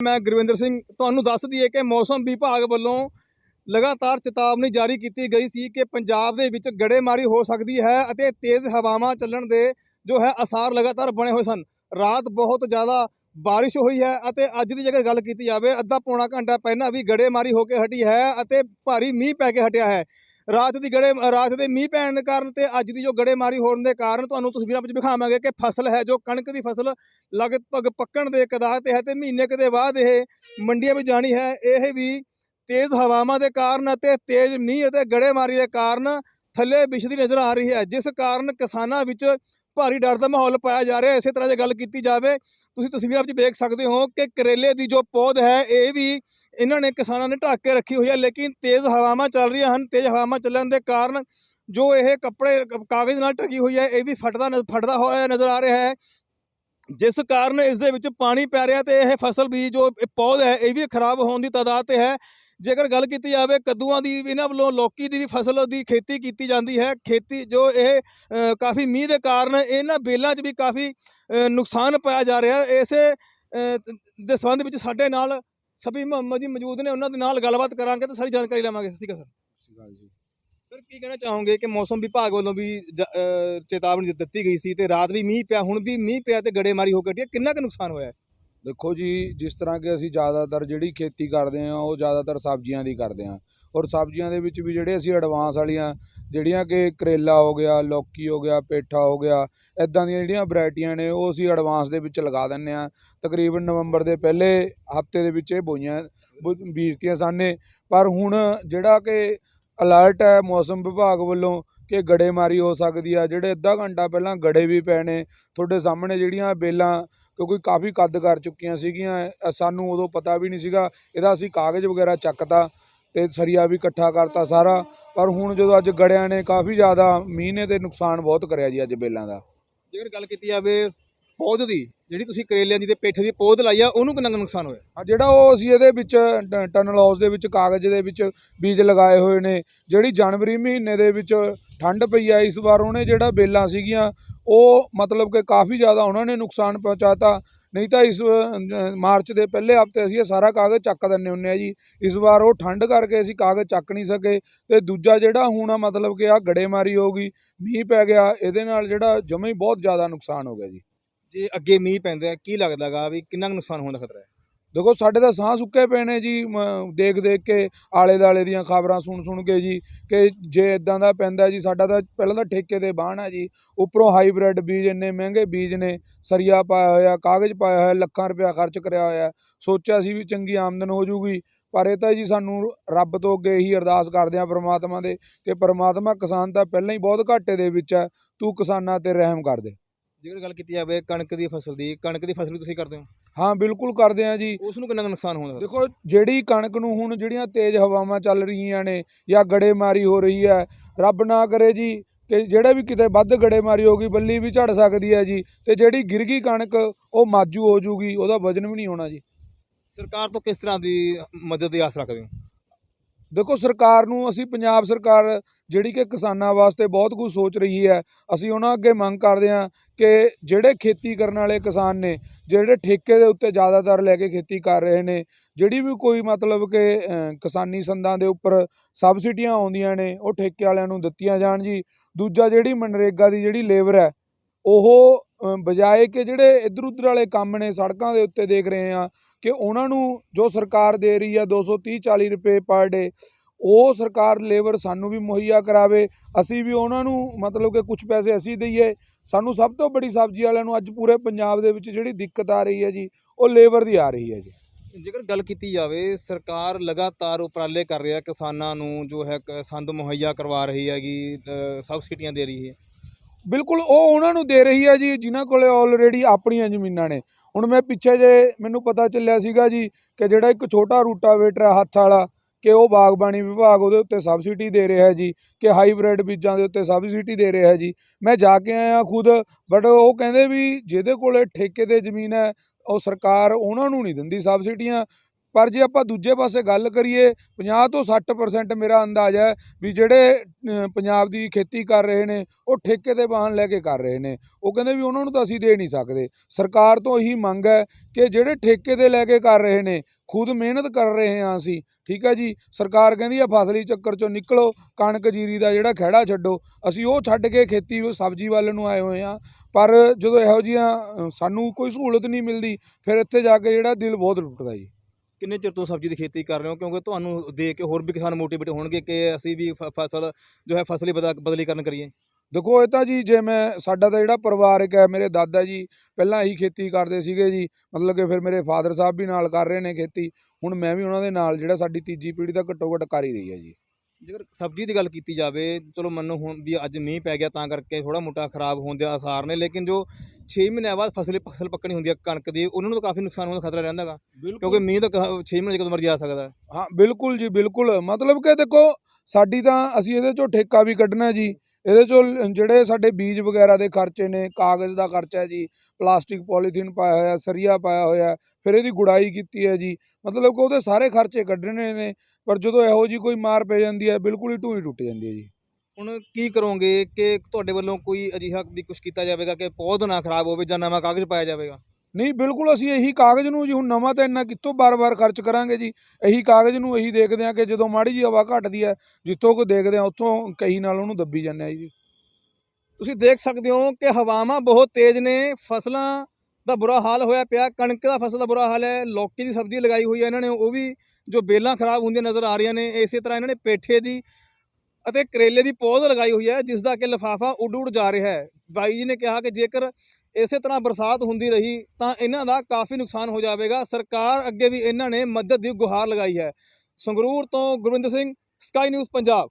ਮੈਂ ਗੁਰਵਿੰਦਰ ਸਿੰਘ, ਤੁਹਾਨੂੰ ਦੱਸ ਦਈਏ ਕਿ ਮੌਸਮ ਵਿਭਾਗ ਵੱਲੋਂ ਲਗਾਤਾਰ ਚੇਤਾਵਨੀ ਜਾਰੀ ਕੀਤੀ ਗਈ ਸੀ ਕਿ ਪੰਜਾਬ ਦੇ ਵਿੱਚ ਗੜੇਮਾਰੀ ਹੋ ਸਕਦੀ ਹੈ ਅਤੇ ਤੇਜ਼ ਹਵਾਵਾਂ ਚੱਲਣ ਦੇ ਜੋ ਹੈ ਅਸਾਰ ਲਗਾਤਾਰ ਬਣੇ ਹੋਏ ਸਨ। ਰਾਤ ਬਹੁਤ ਜ਼ਿਆਦਾ ਬਾਰਿਸ਼ ਹੋਈ ਹੈ ਅਤੇ ਅੱਜ ਦੀ ਜੇਕਰ ਗੱਲ ਕੀਤੀ ਜਾਵੇ, ਅੱਧਾ ਪੌਣਾ ਘੰਟਾ ਪਹਿਲਾਂ ਵੀ ਗੜੇਮਾਰੀ ਹੋ ਕੇ ਹਟੀ ਹੈ ਅਤੇ ਭਾਰੀ ਮੀਂਹ ਪੈ ਕੇ ਹਟਿਆ ਹੈ। ਰਾਤ ਦੀ ਗੜੇ, ਰਾਤ ਦੇ ਮੀਂਹ ਪੈਣ ਕਾਰਨ ਤੇ ਅੱਜ ਦੀ ਜੋ ਗੜੇਮਾਰੀ ਹੋਣ ਦੇ ਕਾਰਨ ਤੁਹਾਨੂੰ ਤਸਵੀਰਾਂ ਵਿੱਚ ਵਿਖਾਵਾਂਗੇ ਕਿ ਫਸਲ ਹੈ ਜੋ ਕਣਕ ਦੀ ਫਸਲ ਲਗਭਗ ਪੱਕਣ ਦੇ ਕਦਾਰ ਤੇ ਹੈ ਤੇ ਮਹੀਨੇ ਕੁ ਦੇ ਬਾਅਦ ਇਹ ਮੰਡੀਆਂ ਵਿੱਚ ਜਾਣੀ ਹੈ, ਇਹ ਵੀ ਤੇਜ਼ ਹਵਾਵਾਂ ਦੇ ਕਾਰਨ ਅਤੇ ਤੇਜ਼ ਮੀਂਹ ਅਤੇ ਗੜੇਮਾਰੀ ਦੇ ਕਾਰਨ ਥੱਲੇ ਵਿਛਦੀ ਨਜ਼ਰ ਆ ਰਹੀ ਹੈ, ਜਿਸ ਕਾਰਨ ਕਿਸਾਨਾਂ ਵਿੱਚ ਭਾਰੀ ਡਰ ਦਾ ਮਾਹੌਲ ਪਾਇਆ ਜਾ ਰਿਹਾ ਹੈ ਇਸੇ ਤਰ੍ਹਾਂ ਜੇ ਗੱਲ ਕੀਤੀ ਜਾਵੇ, ਤੁਸੀਂ ਤਸਵੀਰਾਂ ਵਿੱਚ ਵੇਖ ਸਕਦੇ ਹੋ ਕਿ ਕਰੇਲੇ ਦੀ ਜੋ ਪੌਦ ਹੈ, ਇਹ ਵੀ ਇਹਨਾਂ ਨੇ ਕਿਸਾਨਾਂ ਨੇ ਢੱਕ ਕੇ ਰੱਖੀ ਹੋਈ ਹੈ, ਲੇਕਿਨ ਤੇਜ਼ ਹਵਾਵਾਂ ਚੱਲ ਰਹੀਆਂ ਹਨ। ਤੇਜ਼ ਹਵਾਵਾਂ ਚੱਲਣ ਦੇ ਕਾਰਨ ਜੋ ਇਹ ਕੱਪੜੇ ਕਾਗਜ਼ ਨਾਲ ਢਕੀ ਹੋਈ ਹੈ, ਇਹ ਵੀ ਫਟਦਾ ਨ- ਫਟਦਾ ਹੋਇਆ ਨਜ਼ਰ ਆ ਰਿਹਾ ਹੈ। ਜਿਸ ਕਾਰਨ ਇਸ ਦੇ ਵਿੱਚ ਪਾਣੀ ਪੈ ਰਿਹਾ ਤੇ ਇਹ ਫਸਲ ਵੀ ਜੋ ਪੌਦ ਹੈ, ਇਹ ਵੀ ਖਰਾਬ ਹੋਣ ਦੀ ਤਾਦਾਦ ਤੇ ਹੈ। ਜੇਕਰ ਗੱਲ ਕੀਤੀ ਜਾਵੇ ਕੱਦੂਆਂ ਦੀ ਇਹਨਾਂ ਵੱਲੋਂ ਲੌਕੀ ਦੀ ਵੀ ਫਸਲ ਦੀ ਖੇਤੀ ਕੀਤੀ ਜਾਂਦੀ ਹੈ ਖੇਤੀ ਜੋ ਇਹ ਕਾਫੀ ਮੀਂਹ ਦੇ ਕਾਰਨ ਇਹਨਾਂ ਬੇਲਾਂ 'ਚ ਵੀ ਕਾਫੀ ਨੁਕਸਾਨ ਪਾਇਆ ਜਾ ਰਿਹਾ। ਇਸੇ ਦੇ ਸੰਬੰਧ ਵਿੱਚ ਸਾਡੇ ਨਾਲ ਸਭੀ ਮੁਹੰਮਦ ਜੀ ਮੌਜੂਦ ਨੇ ਉਹਨਾਂ ਦੇ ਨਾਲ ਗੱਲਬਾਤ ਕਰਾਂਗੇ ਤੇ ਸਾਰੀ ਜਾਣਕਾਰੀ ਲਵਾਂਗੇ ਸਤਿ ਸ਼੍ਰੀ ਅਕਾਲ ਸਰ ਸਰ ਕੀ ਕਹਿਣਾ ਚਾਹੋਗੇ ਕਿ ਮੌਸਮ ਵਿਭਾਗ ਵੱਲੋਂ ਵੀ ਜ- ਚੇਤਾਵਨੀ ਦਿੱਤੀ ਗਈ ਸੀ ਤੇ ਰਾਤ ਵੀ ਮੀਂਹ ਪਿਆ ਹੁਣ ਵੀ ਮੀਂਹ ਪਿਆ ਤੇ ਗੜੇਮਾਰੀ ਹੋ ਕੇ ਕਿੰਨਾ ਕੁ ਨੁਕਸਾਨ ਹੋਇਆ ਹੈ? ਦੇਖੋ ਜੀ, ਜਿਸ ਤਰ੍ਹਾਂ ਕਿ ਅਸੀਂ ਜ਼ਿਆਦਾਤਰ ਜਿਹੜੀ ਖੇਤੀ ਕਰਦੇ ਹਾਂ, ਉਹ ਜ਼ਿਆਦਾਤਰ ਸਬਜ਼ੀਆਂ ਦੀ ਕਰਦੇ ਹਾਂ। ਔਰ ਸਬਜ਼ੀਆਂ ਦੇ ਵਿੱਚ ਵੀ ਜਿਹੜੇ ਅਸੀਂ ਐਡਵਾਂਸ ਵਾਲੀਆਂ, ਜਿਹੜੀਆਂ ਕਿ ਕਰੇਲਾ ਹੋ ਗਿਆ, ਲੌਕੀ ਹੋ ਗਿਆ, ਪੇਠਾ ਹੋ ਗਿਆ ਇਦਾਂ ਦੀਆਂ ਜਿਹੜੀਆਂ ਵੈਰਾਈਟੀਆਂ ਨੇ, ਉਹ ਅਸੀਂ ਐਡਵਾਂਸ ਦੇ ਵਿੱਚ ਲਗਾ ਦਿੰਨੇ ਆ ਤਕਰੀਬਨ ਨਵੰਬਰ ਦੇ ਪਹਿਲੇ ਹਫ਼ਤੇ ਦੇ ਵਿੱਚ ਇਹ ਬੋਈਆਂ, ਬੋ- ਬੀਜਤੀਆਂ ਸਾਨੇ ਪਰ ਹੁਣ ਜਿਹੜਾ ਕਿ ਅਲਰਟ ਹੈ ਮੌਸਮ ਵਿਭਾਗ ਵੱਲੋਂ ਕਿ ਗੜੇਮਾਰੀ ਹੋ ਸਕਦੀ ਆ, ਜਿਹੜੇ ਅੱਧਾ ਘੰਟਾ ਪਹਿਲਾਂ ਗੜੇ ਵੀ ਪਏ ਨੇ, ਤੁਹਾਡੇ ਸਾਹਮਣੇ ਜਿਹੜੀਆਂ ਬੇਲਾਂ ਕਿਉਂਕਿ ਕਾਫੀ ਕੱਦ ਕਰ ਚੁੱਕੀਆਂ ਸੀਗੀਆਂ ਸਾਨੂੰ ਉਦੋਂ ਪਤਾ ਵੀ ਨਹੀਂ ਸੀਗਾ, ਇਹਦਾ ਅਸੀਂ ਕਾਗਜ਼ ਵਗੈਰਾ ਚੱਕਤਾ ਤੇ ਸਰੀਆ ਵੀ ਇਕੱਠਾ ਕਰਤਾ ਸਾਰਾ, ਪਰ ਹੁਣ ਜਦੋਂ ਅੱਜ ਗੜਿਆਂ ਨੇ ਕਾਫੀ ਜ਼ਿਆਦਾ ਮੀਂਹ ਨੇ ਤੇ ਨੁਕਸਾਨ ਬਹੁਤ ਕਰਿਆ ਜੀ ਅੱਜ ਬੇਲਾਂ ਦਾ। ਜੇਕਰ ਗੱਲ ਕੀਤੀ ਜਾਵੇ ਪੌਦ ਦੀ, ਜਿਹੜੀ ਤੁਸੀਂ ਕਰੇਲਿਆਂ ਦੀ ਤੇ ਪੇਠੇ ਦੀ ਪੌਦ ਲਾਈ ਆ, ਉਹਨੂੰ ਕਿੰਨਾ ਕੁ ਨੁਕਸਾਨ ਹੋਇਆ? ਆ ਜਿਹੜਾ ਉਹ ਅਸੀਂ ਇਹਦੇ ਵਿੱਚ ਟ- ਟਨਲ ਹਾਊਸ ਦੇ ਵਿੱਚ, ਕਾਗਜ਼ ਦੇ ਵਿੱਚ ਬੀਜ ਲਗਾਏ ਹੋਏ ਨੇ, ਜਿਹੜੀ ਜਨਵਰੀ ਮਹੀਨੇ ਦੇ ਵਿੱਚ ਠੰਡ ਪਈ ਆ, ਇਸ ਵਾਰ ਉਹਨੇ ਜਿਹੜਾ ਬੇਲਾਂ ਸੀਗੀਆਂ, ਉਹ ਮਤਲਬ ਕਿ ਕਾਫੀ ਜ਼ਿਆਦਾ ਉਹਨਾਂ ਨੇ ਨੁਕਸਾਨ ਪਹੁੰਚਾਤਾ। ਨਹੀਂ ਤਾਂ ਇਸ ਮਾਰਚ ਦੇ ਪਹਿਲੇ ਹਫ਼ਤੇ ਅਸੀਂ ਇਹ ਸਾਰਾ ਕਾਗਜ਼ ਚੱਕ ਦਿੰਨੇ ਹੁੰਨੇ ਆ ਜੀ। ਇਸ ਵਾਰ ਉਹ ਠੰਡ ਕਰਕੇ ਅਸੀਂ ਕਾਗਜ਼ ਚੱਕ ਨਹੀਂ ਸਕੇ ਤੇ ਦੂਜਾ ਜਿਹੜਾ ਹੁਣ ਮਤਲਬ ਕਿ ਆ ਗੜੇਮਾਰੀ ਹੋ ਗਈ, ਮੀਂਹ ਪੈ ਗਿਆ, ਇਹਦੇ ਨਾਲ ਜਿਹੜਾ ਜਮੇ ਹੀ ਬਹੁਤ ਜ਼ਿਆਦਾ ਨੁਕਸਾਨ ਹੋ ਗਿਆ ਜੀ। ਜੇ ਅੱਗੇ ਮੀਂਹ ਪੈਂਦਾ ਹੈ, ਕੀ ਲੱਗਦਾਗਾ ਵੀ ਕਿੰਨਾ ਕੁ ਨੁਕਸਾਨ ਹੋਣ ਦਾ ਖਤਰਾ ਹੈ? ਦੇਖੋ ਸਾਡੇ ਤਾਂ ਸਾਹ ਸੁੱਕੇ ਪਏ ਨੇ ਜੀ ਮ- ਦੇਖ ਦੇਖ ਕੇ ਆਲੇ ਦਾਲੇ ਦੀਆਂ ਖਬਰਾਂ ਸੁਣ ਸੁਣ ਕੇ ਜੀ ਕਿ ਜੇ ਇਦਾਂ ਦਾ ਪੈਂਦਾ ਜੀ ਸਾਡਾ ਤਾਂ ਪਹਿਲਾਂ ਤਾਂ ਠੇਕੇ ਦੇ ਬਾਣ ਆ ਜੀ ਉੱਪਰੋਂ ਹਾਈਬ੍ਰਿਡ ਬੀਜ ਇੰਨੇ ਮਹਿੰਗੇ ਬੀਜ ਨੇ ਸਰੀਆ ਪਾਇਆ ਹੋਇਆ ਕਾਗਜ਼ ਪਾਇਆ ਹੋਇਆ ਲੱਖਾਂ ਰੁਪਇਆ ਖਰਚ ਕਰਿਆ ਹੋਇਆ ਸੋਚਿਆ ਸੀ ਵੀ ਚੰਗੀ ਆਮਦਨ ਹੋ ਜੂਗੀ ਪਰ ਇਹ ਤਾਂ ਜੀ ਸਾਨੂੰ ਰੱਬ ਤੋਂ ਅੱਗੇ ਇਹੀ ਅਰਦਾਸ ਕਰਦੇ ਆ ਪ੍ਰਮਾਤਮਾ ਦੇ ਕਿ ਪ੍ਰਮਾਤਮਾ ਕਿਸਾਨ ਤਾਂ ਪਹਿਲਾਂ ਹੀ ਬਹੁਤ ਘਾਟੇ ਦੇ ਵਿੱਚ ਹੈ ਤੂੰ ਕਿਸਾਨਾਂ ਤੇ ਰਹਿਮ ਕਰ ਦੇ। ਜੇਕਰ ਗੱਲ ਕੀਤੀ ਜਾਵੇ ਕਣਕ ਦੀ ਫਸਲ ਦੀ ਕਣਕ ਦੀ ਫਸਲ ਵੀ ਤੁਸੀਂ ਕਰਦੇ ਹੋ? ਹਾਂ ਬਿਲਕੁਲ ਕਰਦੇ ਆ ਜੀ। ਉਸ ਨੂੰ ਕਿੰਨਾ ਕੁ ਨੁਕਸਾਨ ਹੋਣ ਦਾ ਦੇਖੋ ਜਿਹੜੀ ਕਣਕ ਨੂੰ ਹੁਣ ਜਿਹੜੀਆਂ ਤੇਜ਼ ਹਵਾਵਾਂ ਚੱਲ ਰਹੀਆਂ ਨੇ ਜਾਂ ਗੜੇਮਾਰੀ ਹੋ ਰਹੀ ਹੈ ਰੱਬ ਨਾ ਕਰੇ ਜੀ ਕਿ ਜਿਹੜੇ ਵੀ ਕਿਤੇ ਵੱਧ ਗੜੇਮਾਰੀ ਹੋ ਗਈ ਬੱਲੀ ਵੀ ਝੜ ਸਕਦੀ ਹੈ ਜੀ ਤੇ ਜਿਹੜੀ ਗਿਰ ਗਈ ਕਣਕ ਉਹ ਮਾਜੂ ਹੋ ਜੂਗੀ ਉਹਦਾ ਵਜਨ ਵੀ ਨਹੀਂ ਹੋਣਾ ਜੀ। ਸਰਕਾਰ ਤੋਂ ਕਿਸ ਤਰ੍ਹਾਂ ਦੀ ਮਦਦ ਦੀ ਆਸ ਰੱਖਦੇ ਹੋ? ਦੇਖੋ ਸਰਕਾਰ ਨੂੰ, ਅਸੀਂ ਪੰਜਾਬ ਸਰਕਾਰ ਜਿਹੜੀ ਕਿ ਕਿਸਾਨਾਂ ਵਾਸਤੇ ਬਹੁਤ ਕੁਝ ਸੋਚ ਰਹੀ ਹੈ, ਅਸੀਂ ਉਹਨਾਂ ਅੱਗੇ ਮੰਗ ਕਰਦੇ ਹਾਂ ਕਿ ਜਿਹੜੇ ਖੇਤੀ ਕਰਨ ਵਾਲੇ ਕਿਸਾਨ ਨੇ, ਜਿਹੜੇ ਠੇਕੇ ਦੇ ਉੱਤੇ ਜ਼ਿਆਦਾਤਰ ਲੈ ਕੇ ਖੇਤੀ ਕਰ ਰਹੇ ਨੇ, ਜਿਹੜੀ ਵੀ ਕੋਈ ਮਤਲਬ ਕਿ ਕਿਸਾਨੀ ਸੰਦਾਂ ਦੇ ਉੱਪਰ ਸਬਸਿਡੀਆਂ ਆਉਂਦੀਆਂ ਨੇ, ਉਹ ਠੇਕੇ ਵਾਲਿਆਂ ਨੂੰ ਦਿੱਤੀਆਂ ਜਾਣ ਜੀ। ਦੂਜਾ ਜਿਹੜੀ ਮਨਰੇਗਾ ਦੀ ਜਿਹੜੀ ਲੇਬਰ ਹੈ, ਉਹ ਬਜਾਏ ਕਿ ਜਿਹੜੇ ਇੱਧਰ ਉੱਧਰ ਵਾਲੇ ਕੰਮ ਨੇ ਸੜਕਾਂ ਦੇ ਉੱਤੇ ਦੇਖ ਰਹੇ ਆ ਕਿ ਉਹਨਾਂ ਨੂੰ ਜੋ ਸਰਕਾਰ ਦੇ ਰਹੀ ਆ 230 40 ਰੁਪਏ ਪਰ ਡੇ ਉਹ ਸਰਕਾਰ ਲੇਬਰ ਸਾਨੂੰ ਵੀ ਮੁਹੱਈਆ ਕਰਾਵੇ ਅਸੀਂ ਵੀ ਉਹਨਾਂ ਨੂੰ ਮਤਲਬ ਕਿ ਕੁਝ ਪੈਸੇ ਅਸੀਂ ਦਈਏ। ਸਾਨੂੰ ਸਭ ਤੋਂ ਬੜੀ ਸਬਜ਼ੀ ਵਾਲਿਆਂ ਨੂੰ ਅੱਜ ਪੂਰੇ ਪੰਜਾਬ ਦੇ ਵਿੱਚ ਜਿਹੜੀ ਦਿੱਕਤ ਆ ਰਹੀ ਹੈ ਜੀ ਉਹ ਲੇਬਰ ਦੀ ਆ ਰਹੀ ਹੈ ਜੀ। ਜੇਕਰ ਗੱਲ ਕੀਤੀ ਜਾਵੇ ਸਰਕਾਰ ਲਗਾਤਾਰ ਉਪਰਾਲੇ ਕਰ ਰਹੀ ਹੈ ਕਿਸਾਨਾਂ ਨੂੰ ਜੋ ਹੈ ਕ- ਸੰਦ ਮੁਹੱਈਆ ਕਰਵਾ ਰਹੀ ਹੈਗੀ ਅ, ਸਬਸਿਡੀਆਂ ਦੇ ਰਹੀ ਹੈ। ਬਿਲਕੁਲ ਉਹ ਉਹਨਾਂ ਨੂੰ ਦੇ ਰਹੀ ਹੈ ਜੀ, ਜਿਨ੍ਹਾਂ ਕੋਲੇ ਆਲਰੇਡੀ ਆਪਣੀਆਂ ਜ਼ਮੀਨਾਂ ਨੇ। ਹੁਣ ਮੈਂ ਪਿੱਛੇ ਜੇ ਮੈਨੂੰ ਪਤਾ ਚੱਲਿਆ ਸੀਗਾ ਜੀ ਕਿ ਜਿਹੜਾ ਇੱਕ ਛੋਟਾ ਰੂਟਾਵੇਟਰ ਹੈ ਹੱਥ ਵਾਲਾ, ਕਿ ਉਹ ਬਾਗਬਾਨੀ ਵਿਭਾਗ ਉਹਦੇ ਉੱਤੇ ਸਬਸਿਡੀ ਦੇ ਰਿਹਾ ਜੀ, ਕਿ ਹਾਈਬ੍ਰਿਡ ਬੀਜਾਂ ਦੇ ਉੱਤੇ ਸਬਸਿਡੀ ਦੇ ਰਿਹਾ ਜੀ। ਮੈਂ ਜਾ ਕੇ ਆਇਆ ਖੁਦ ਬਟ ਉਹ ਕਹਿੰਦੇ ਵੀ ਜਿਹਦੇ ਕੋਲੇ ਠੇਕੇ ਤੇ ਜ਼ਮੀਨ ਹੈ, ਉਹ ਸਰਕਾਰ ਉਹਨਾਂ ਨੂੰ ਨਹੀਂ ਦਿੰਦੀ ਸਬਸਿਡੀਆਂ ਪਰ ਜੇ ਆਪਾਂ ਦੂਜੇ ਪਾਸੇ ਗੱਲ ਕਰੀਏ 50 ਤੋਂ 60% ਮੇਰਾ ਅੰਦਾਜ਼ਾ ਹੈ ਵੀ ਜਿਹੜੇ ਪੰਜਾਬ ਦੀ ਖੇਤੀ ਕਰ ਰਹੇ ਨੇ, ਉਹ ਠੇਕੇ ਦੇ ਵਾਹਨ ਲੈ ਕੇ ਕਰ ਰਹੇ ਨੇ। ਉਹ ਕਹਿੰਦੇ ਵੀ ਉਹਨਾਂ ਨੂੰ ਤਾਂ ਅਸੀਂ ਦੇ ਨਹੀਂ ਸਕਦੇ। ਸਰਕਾਰ ਤੋਂ ਇਹੀ ਮੰਗ ਹੈ ਕਿ ਜਿਹੜੇ ਠੇਕੇ ਦੇ ਲੈ ਕੇ ਕਰ ਰਹੇ ਨੇ, ਖੁਦ ਮਿਹਨਤ ਕਰ ਰਹੇ ਹਾਂ ਅਸੀਂ, ਠੀਕ ਹੈ ਜੀ? ਸਰਕਾਰ ਕਹਿੰਦੀ ਆ ਫਸਲੀ ਚੱਕਰ ਚੋਂ ਨਿਕਲੋ, ਕਣਕ ਜੀਰੀ ਦਾ ਜਿਹੜਾ ਖਹਿੜਾ ਛੱਡੋ। ਅਸੀਂ ਉਹ ਛੱਡ ਕੇ ਖੇਤੀ, ਸਬਜ਼ੀ ਵੱਲ ਨੂੰ ਆਏ ਹੋਏ ਹਾਂ। ਪਰ ਜਦੋਂ ਇਹੋ ਜਿਹੀਆਂ ਸਾਨੂੰ ਕੋਈ ਸਹੂਲਤ ਨਹੀਂ ਮਿਲਦੀ, ਫਿਰ ਇੱਥੇ ਜਾ ਕੇ ਜਿਹੜਾ ਦਿਲ ਬਹੁਤ ਟੁੱਟਦਾ ਜੀ। ਕਿੰਨੇ ਚਿਰ ਤੋਂ ਸਬਜ਼ੀ ਦੀ ਖੇਤੀ ਕਰ ਰਹੇ ਹੋ? ਕਿਉਂਕਿ ਤੁਹਾਨੂੰ ਦੇਖ ਕੇ ਹੋਰ ਵੀ ਕਿਸਾਨ ਮੋਟੀਵੇਟ ਹੋਣਗੇ ਕਿ ਅਸੀਂ ਵੀ ਫ- ਫਸਲ ਜੋ ਹੈ ਫਸਲੀ ਬਦਲ- ਬਦਲੀਕਰਨ ਕਰੀਏ। ਦੇਖੋ, ਇਹ ਤਾਂ ਜੀ ਜੇ ਮੈਂ, ਸਾਡਾ ਤਾਂ ਜਿਹੜਾ ਪਰਿਵਾਰਕ ਹੈ, ਮੇਰੇ ਦਾਦਾ ਜੀ ਪਹਿਲਾਂ ਇਹੀ ਖੇਤੀ ਕਰਦੇ ਸੀਗੇ ਜੀ। ਮਤਲਬ ਕਿ ਫਿਰ ਮੇਰੇ ਫਾਦਰ ਸਾਹਿਬ ਵੀ ਨਾਲ ਕਰ ਰਹੇ ਨੇ ਖੇਤੀ। ਹੁਣ ਮੈਂ ਵੀ ਉਹਨਾਂ ਦੇ ਨਾਲ, ਜਿਹੜਾ ਸਾਡੀ ਤੀਜੀ ਪੀੜ੍ਹੀ ਤਾਂ ਘੱਟੋ ਘੱਟ ਕਰ ਹੀ ਰਹੀ ਹੈ ਜੀ। ਜੇਕਰ ਸਬਜ਼ੀ ਦੀ ਗੱਲ ਕੀਤੀ ਜਾਵੇ ਚਲੋ ਮੰਨੋ ਹੁਣ ਵੀ ਅੱਜ ਮੀਂਹ ਪੈ ਗਿਆ ਤਾਂ ਕਰਕੇ ਥੋੜਾ ਮੋਟਾ ਖਰਾਬ ਹੋਣ ਦੇ ਆਸਾਰ ਨੇ ਲੇਕਿਨ ਜੋ 6 ਮਹੀਨਿਆਂ ਬਾਅਦ ਫਸਲ ਫਸਲ ਪੱਕਣੀ ਹੁੰਦੀ ਹੈ ਕਣਕ ਦੀ ਉਹਨਾਂ ਨੂੰ ਤਾਂ ਕਾਫੀ ਨੁਕਸਾਨ ਹੋਣ ਦਾ ਖਤਰਾ ਰਹਿੰਦਾ ਗਾ। ਕਿਉਂਕਿ ਮੀਂਹ ਤਾਂ 6 ਮਹੀਨੇ ਕਦੋਂ ਮਰਜ਼ੀ ਆ ਸਕਦਾ। ਹਾਂ। ਬਿਲਕੁਲ ਜੀ ਬਿਲਕੁਲ। ਮਤਲਬ ਕਿ ਦੇਖੋ ਸਾਡੀ ਤਾਂ ਅਸੀਂ ਇਹਦੇ ਚੋਂ ਠੇਕਾ ਵੀ ਕੱਢਣਾ ਜੀ। ਇਹਦੇ ਚੋਂ ਜਿਹੜੇ ਸਾਡੇ ਬੀਜ ਵਗੈਰਾ ਦੇ ਖਰਚੇ ਨੇ, ਕਾਗਜ਼ ਦਾ ਖਰਚਾ ਹੈ ਜੀ, ਪਲਾਸਟਿਕ ਪੋਲੀਥੀਨ ਪਾਇਆ ਹੋਇਆ, ਸਰੀਆ ਪਾਇਆ ਹੋਇਆ, ਫਿਰ ਇਹਦੀ ਗੁੜਾਈ ਕੀਤੀ ਹੈ ਜੀ, ਮਤਲਬ ਕਿ ਉਹਦੇ ਸਾਰੇ ਖਰਚੇ ਕੱਢਣੇ ਨੇ, ਪਰ ਜਦੋਂ ਇਹੋ ਜੀ ਕੋਈ ਮਾਰ ਪੈ ਜਾਂਦੀ ਹੈ, ਬਿਲਕੁਲ ਹੀ ਢੂਹੀ ਟੁੱਟ ਜਾਂਦੀ ਹੈ ਜੀ। ਹੁਣ ਕੀ ਕਰੋਗੇ ਕਿ ਤੁਹਾਡੇ ਵੱਲੋਂ ਕੋਈ ਅਜਿਹਾ ਵੀ ਕੁਝ ਕੀਤਾ ਜਾਵੇਗਾ ਕਿ ਪੌਦ ਨਾ ਖਰਾਬ ਹੋਵੇ ਜਾਂ ਨਵਾਂ ਕਾਗਜ਼ ਪਾਇਆ ਜਾਵੇਗਾ? ਨਹੀਂ, ਬਿਲਕੁਲ ਅਸੀਂ ਇਹੀ ਕਾਗਜ਼ ਨੂੰ ਜੀ ਹੁਣ ਨਵਾਂ ਤਾਂ ਇੰਨਾ ਕਿੱਥੋਂ ਬਾਰ-ਬਾਰ ਖਰਚ ਕਰਾਂਗੇ ਜੀ? ਇਹੀ ਕਾਗਜ਼ ਨੂੰ ਇਹੀ ਦੇਖਦੇ ਹਾਂ ਕਿ ਜਦੋਂ ਮਾੜੀ ਜੀ ਹਵਾ ਘਟਦੀ ਹੈ, ਜਿੱਥੋਂ ਕੋ ਦੇਖਦੇ ਹਾਂ, ਉੱਥੋਂ ਕਹੀ ਨਾਲ ਉਹਨੂੰ ਦੱਬੀ ਜਾਂਦੇ ਆ ਜੀ। ਤੁਸੀਂ ਦੇਖ ਸਕਦੇ ਹੋ ਕਿ ਹਵਾਵਾਂ ਬਹੁਤ ਤੇਜ਼ ਨੇ, ਫਸਲਾਂ ਦਾ ਬੁਰਾ ਹਾਲ ਹੋਇਆ ਪਿਆ, ਕਣਕ ਦਾ ਫਸਲ ਦਾ ਬੁਰਾ ਹਾਲ ਹੈ, ਲੌਕੀ ਦੀ ਸਬਜ਼ੀ ਲਗਾਈ ਹੋਈ ਹੈ ਇਹਨਾਂ ਨੇ, ਉਹ ਵੀ ਜੋ ਬੇਲਾਂ ਖਰਾਬ ਹੁੰਦੀਆਂ ਨਜ਼ਰ ਆ ਰਹੀਆਂ ਨੇ, ਇਸੇ ਤਰ੍ਹਾਂ ਇਹਨਾਂ ਨੇ ਪੇਠੇ ਦੀ ਅਤੇ ਕਰੇਲੇ ਦੀ ਪੌਦ ਲਗਾਈ ਹੋਈ ਹੈ, ਜਿਸ ਦਾ ਕਿ ਲਿਫਾਫਾ ਉੱਡ ਉੱਡ ਜਾ ਰਿਹਾ ਹੈ। ਬਾਈ ਜੀ ਨੇ ਕਿਹਾ ਕਿ ਜੇਕਰ ਇਸੇ ਤਰ੍ਹਾਂ ਬਰਸਾਤ ਹੁੰਦੀ ਰਹੀ ਤਾਂ ਇਹਨਾਂ ਦਾ ਕਾਫੀ ਨੁਕਸਾਨ ਹੋ ਜਾਵੇਗਾ। ਸਰਕਾਰ ਅੱਗੇ ਵੀ ਇਹਨਾਂ ਨੇ ਮਦਦ ਦੀ ਗੁਹਾਰ ਲਗਾਈ ਹੈ। ਸੰਗਰੂਰ ਤੋਂ ਗੁਰਵਿੰਦਰ ਸਿੰਘ ਸਕਾਈ ਨਿਊਜ਼ ਪੰਜਾਬ।